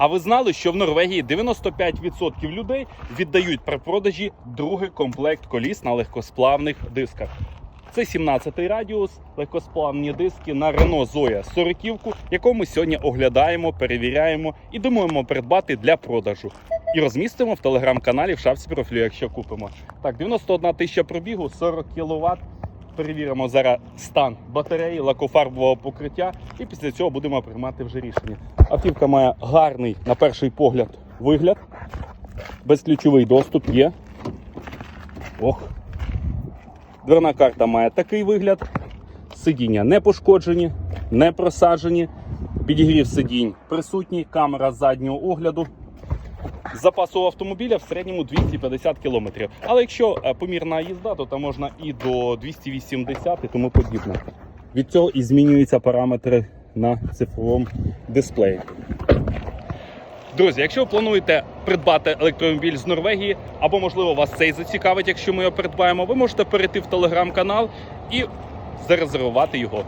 А ви знали, що в Норвегії 95% людей віддають при продажі другий комплект коліс на легкосплавних дисках. Це 17-й радіус, легкосплавні диски на Renault Zoe 40 яку ми сьогодні оглядаємо, перевіряємо і думаємо придбати для продажу. І розмістимо в телеграм-каналі в шапці профілю, якщо купимо. Так, 91 тисяча пробігу, 40 кВт. Перевіримо зараз стан батареї, лакофарбового покриття, і після цього будемо приймати вже рішення. Автівка має гарний, на перший погляд, вигляд. Безключовий доступ є. Ох. Дверна карта має такий вигляд. Сидіння не пошкоджені, не просаджені. Підігрів сидінь присутній, камера заднього огляду. Запасу автомобіля в середньому 250 км. Але якщо е, помірна їзда, то там можна і до 280 і тому подібне. Від цього і змінюються параметри на цифровому дисплеї. Друзі, якщо ви плануєте придбати електромобіль з Норвегії, або можливо вас цей зацікавить, якщо ми його придбаємо, ви можете перейти в телеграм-канал і зарезервувати його.